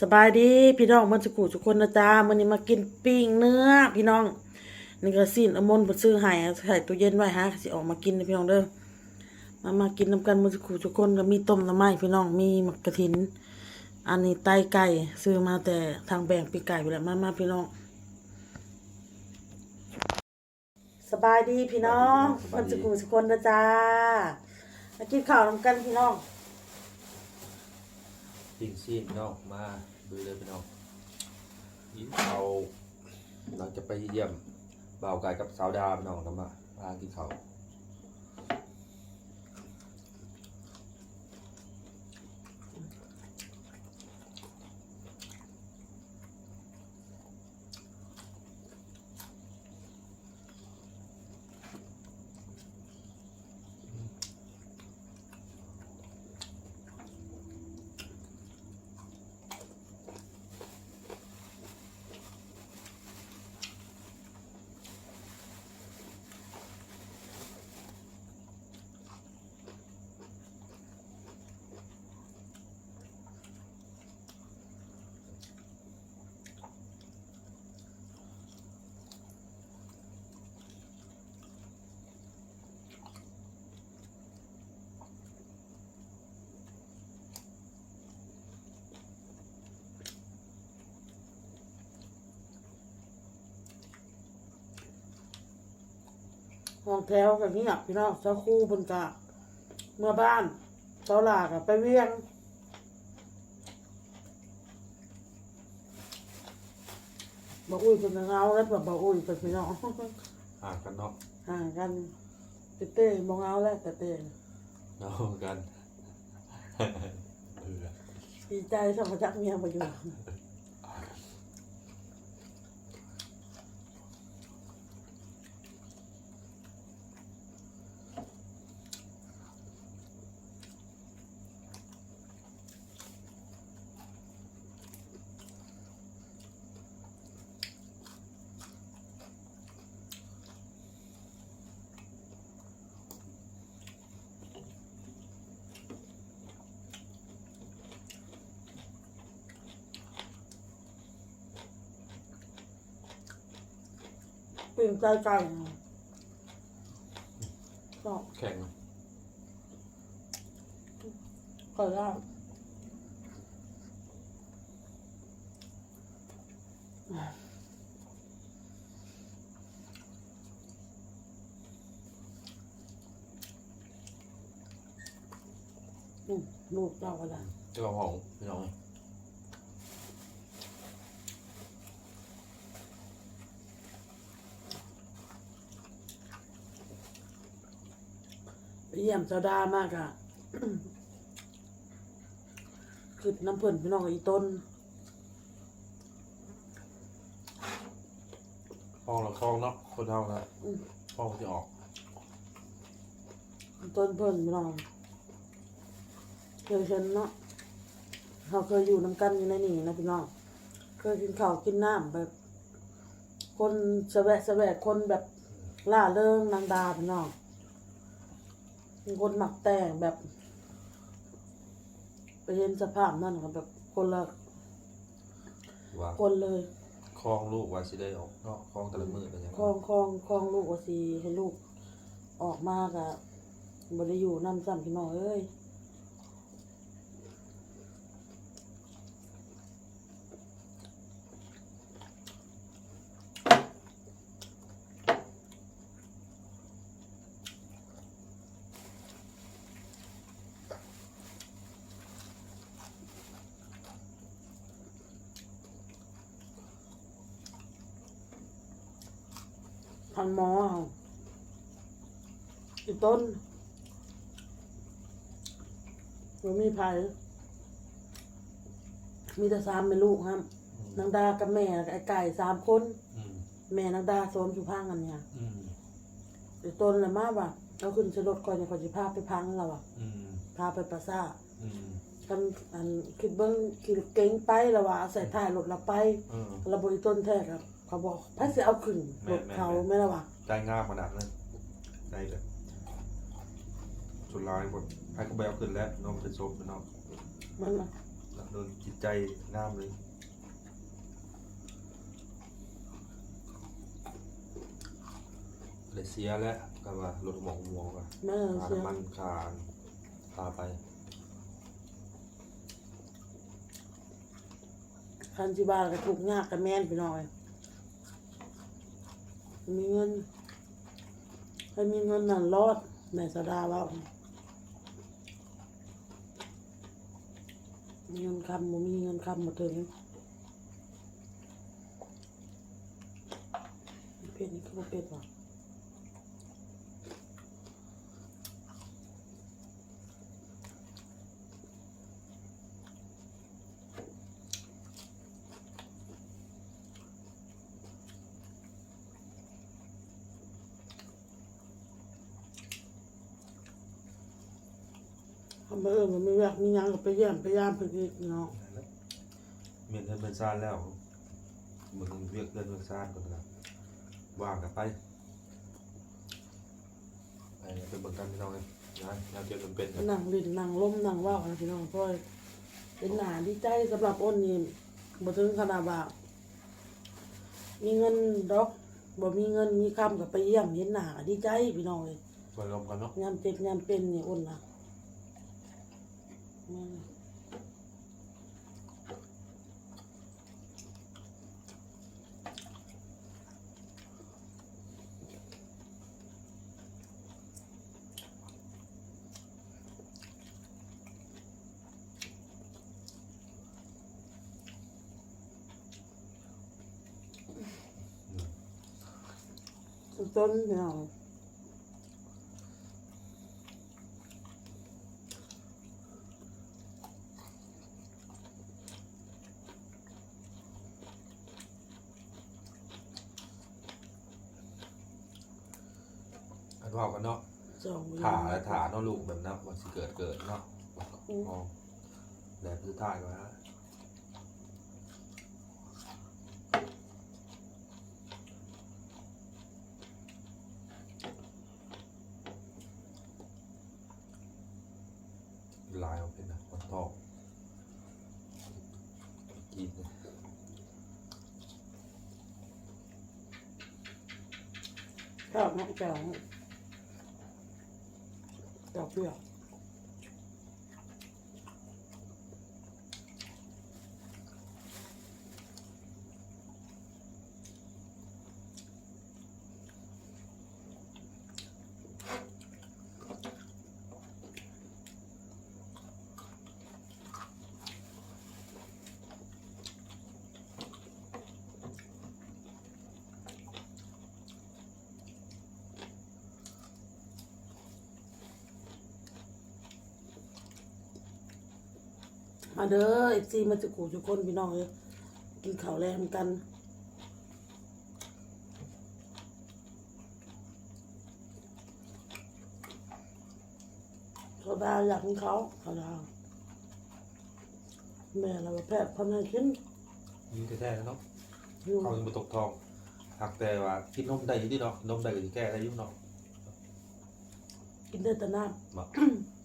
สบายดีพี่น้องมันสกูทุกคนนะจ๊ะมันนี้มากินปิ้งเนื้อ พี่น้องนี่ก็สิ้นอมนต์เพิ่นซื้อให้ใส่ตู้เย็นไว้ฮะสิออกมากินนะพี่น้องเด้อมามากินนํกันมันสกูทุกคนก็มีต้มหน้ำไม้พี่น้องมีหมักกระถิน อันนี้ไตไก่ซื้อมาแต่ทางแบ่งปีไก่ไปแล้วมามาพี่น้อง สบายดีพี่น้องมันสกูทุกคนนะจ๊ะมากินข้าวนํกันพี่น้อง ปิ้งซีนน้องมาดูเลยพี่น้องยินเขาเราจะไปเยี่ยมบ่าวไก่กับสาวดาพี่น้องกันมาพากินเขา ห้องแถวกันนี้อะพี่น้องเจ้าคู่บนกะเมื่อบ้านเจ้าหลากอะไปเวียงบ่อุ้ยเป็นเงาแล้วแบบบ่อุ้ยเป็นพี่น้องห่างกันเนาะห่างกันเต้เต้บ่เงาแล้วแต่เต้เนาะกันเออดีใจสัมผัสเมียมาอยู่ ปิ่งใจไก่นะก็แข็งก็ได้อืมลูกเจ้าก็ได้เจ้าของพี่น้อง เยี่ยมเจ้าดามากอะคือน้ำเพิ่นพี่น้องอีต้นคลองละคลองเนาะคนเท่านะอืมคลองจะออกอีต้นเพิ่นพี่น้องเคยเห็นเนาะเขาเคยอยู่น้ำกันอยู่ในนี่นะพี่น้องเคยกินข้าวกินน้ำแบบ คนแสวะแสวะคนแบบล่าเริงนางดาพี่น้อง มีคนหมักแต่งแบบ ไปเห็นสภาพนั่นก็แบบคนละว่าคนเลยคลองลูกว่าสิได้ออกเนาะคลองแต่ละมือเป็นยังไงคลองคลองคลองลูกว่าสีให้ลูกออกมากะบริอยู่น้ำซ้ำพี่น้องเอ้ย พันหมอเอาอีต้นมันมีไผมีแต่สามเป็นลูกครับนางดากับแม่กับไอ้ไก่สามคน อืมแม่นางดาโซนอยู่พังกันเนี่ยอืมอีต้นเลยมาว่าเราขึ้นสรถก่อนเนี่ยเขาจะพาไปพังเราอะอืมพาไปประสาทอืมกันอันคิดเบิ้งขี่รถเก๋งไปแล้วว่าเอาใส่ท้ายรถเราไป เออเราบริต้นแท้ครับ เขาบอกพัดสิเอาขึ้นรถเขาแม่นๆไม่ละว่าใจงามขนาดนั้นใจเลยสุดลายหมดให้ก็ไปเอาขึ้นแล้วน้องเป็นโซฟพี่น้องมันน่ะแล้วโดนจิตใจน้ำเลยเลยเสียแล้วก็ว่ารถหมองหมองก็แม่ค่าเสียน้ำมันค่าค่าไปคันที่บ้านก็ถูกยากกับแม่นไปหน่อย มีเงินใครมีเงินนั่นรอดแม่สดาว่ามีเงินคำบ่มีเงินคำมดถึงเป็นนี่ก็บ่เป็ดว่ะ ไปเออมันไม่อยากมีหยังก็ไปเยี่ยมไปยามไปอีกเนาะเมียนเดินเป็นซ่านแล้วมึงเรียกเดินเป็นซ่านก่อนนะว่างกันไปไปไปเบิ่งกันพี่น้องเลยนะงานเจอกันเป็นกันนั่งลิ้นนั่งล้มนั่งเว่าวนะพี่น้องพ่อยเป็นหนาดีใจสำหรับอ้นนี่บ่ถึงขนาดว่ามีเงินดอกบ่มีเงินมีคำกับไปเยี่ยมเห็นหน้าก็ดีใจพี่น้องเลยช่วยรวมกันเนาะยามเจ็บยามเป็นนี่อ้นนะ แม่นต้นพี่ น้องอันว่ากันเนาะสองถาและถาเนาะลูกแบบนั้นว่าสิเกิดเกิดเนาะอ๋อแดดคือท่ายก็ฮะลายเอาเป็นนะมันทองกินเนี่ยชอบน้องแก้วด อกเบี้ มาเด้อเอฟซีมาจุกูทุกคนพี่น้องเลยกินข้าวแรงกันเขาดาวอยากกินเขาเขาดาวแม่เราแพทย์พันให้กินยิงแท้ๆเนาะอยู่เขายังบ่ตกทองหักแต่ว่ากินนมได้อยู่ดิเนาะนมได้ก็สิแก้ได้อยู่เนาะกินได้แต่น้บ่ำ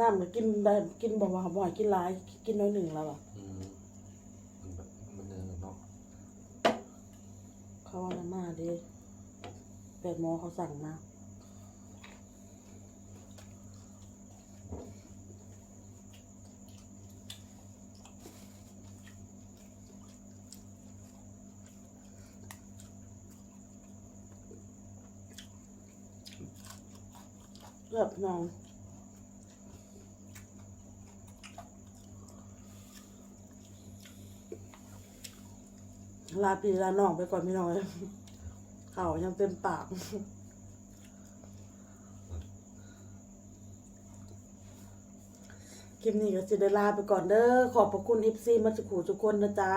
น้ำก็กินได้กินบอกว่าบ่อยกินหลาย กินน้อยหนึ่งแล้วอะอืมมันแบบมันเนินเนาะเขาว่าน้ำมาเดิแปดหมอเขาสั่งมาเลือบน้อง ลาปีลาน้องไปก่อนพี่น้องเข่ายังเต็มปากคลิปนี้ก็สิได้ลาไปก่อนเด้อขอบพระคุณอิฟซีมาสุขูทุกคนนะจ๊ะ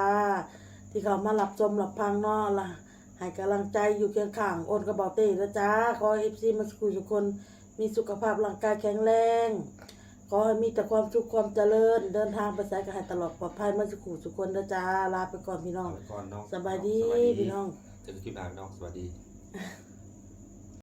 ที่เขามารับชมรับฟังนอล่ะให้กำลังใจอยู่เคียงข้างโอนกระเป๋าเต้นะจ๊ะขออิฟซีมาสุขูทุกคนมีสุขภาพร่างกายแข็งแรง ขอให้มีแต่ความสุขความเจริญ เดินทางไปไสก็ให้ตลอดปลอดภัยมาสุขูทุกคนนะจ๊ะลาไปก่อนพี่น้องเอาไว้ก่อนเนาะสบายดีสบายพี่น้อง เจอกันคลิปหน้าพี่น้องสวัสดี